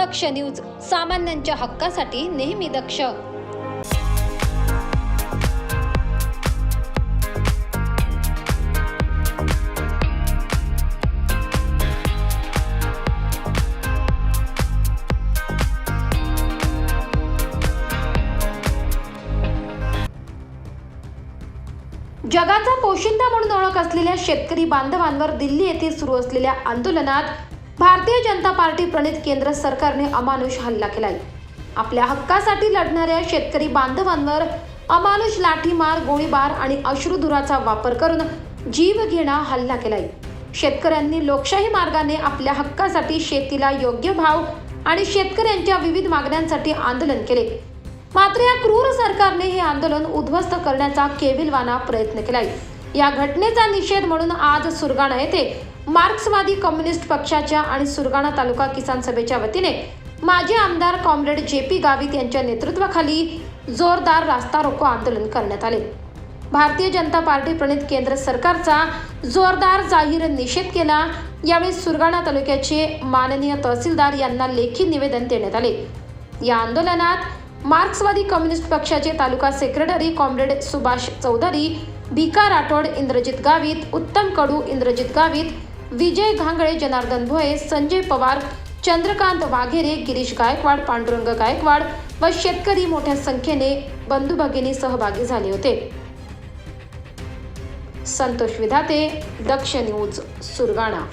दक्ष news सामान्यांच्या हक्कासाठी नेहमी दक्ष. जगाचा पोशिंदा म्हणून ओळख असलेल्या शेतकरी बांधवांवर दिल्ली येथे सुरू असलेल्या आंदोलनात भारतीय जनता पार्टी प्रणित केंद्र सरकारने अमानुष हल्ला केलाय. आपल्या हक्कासाठी लढणाऱ्या शेतकरी बांधवांवर अमानुष लाठीमार गोळीबार आणि अश्रुधुराचा वापर करून जीव घेणा हल्ला केलाय. शेतकऱ्यांनी लोकशाही मार्गाने आपल्या हक्कासाठी शेतीला योग्य भाव आणि शेतकऱ्यांच्या विविध मागण्यांसाठी आंदोलन केले. मात्र या क्रूर सरकारने हे आंदोलन उद्ध्वस्त करण्याचा केविलवाना प्रयत्न केलाय. या घटनेचा निषेध म्हणून आज सुरगाणा येथे मार्क्सवादी कम्युनिस्ट पक्षाच्या आणि सुरगाणा तालुका किसान सभेच्या वतीने माजी आमदार कॉम्रेड जे पी गावित यांच्या नेतृत्वाखाली जोरदार रास्ता रोको आंदोलन करण्यात आले. भारतीय जनता पार्टी प्रणित केंद्र सरकारचा जोरदार जाहीर निषेध केला. यावेळी सुरगाणा तालुक्याचे माननीय तहसीलदार यांना लेखी निवेदन देण्यात आले. या आंदोलनात मार्क्सवादी कम्युनिस्ट पक्षाचे तालुका सेक्रेटरी कॉम्रेड सुभाष चौधरी भिका राठोड इंद्रजित गावित उत्तम कडू इंद्रजित गावित विजय घांगळे जनार्दन भोये संजय पवार चंद्रकांत वाघेरे गिरीश गायकवाड पांडुरंग गायकवाड व शेतकरी मोठ्या संख्येने बंधू भगिनी सहभागी झाले होते. संतोष विधाते दक्ष न्यूज सुरगाणा.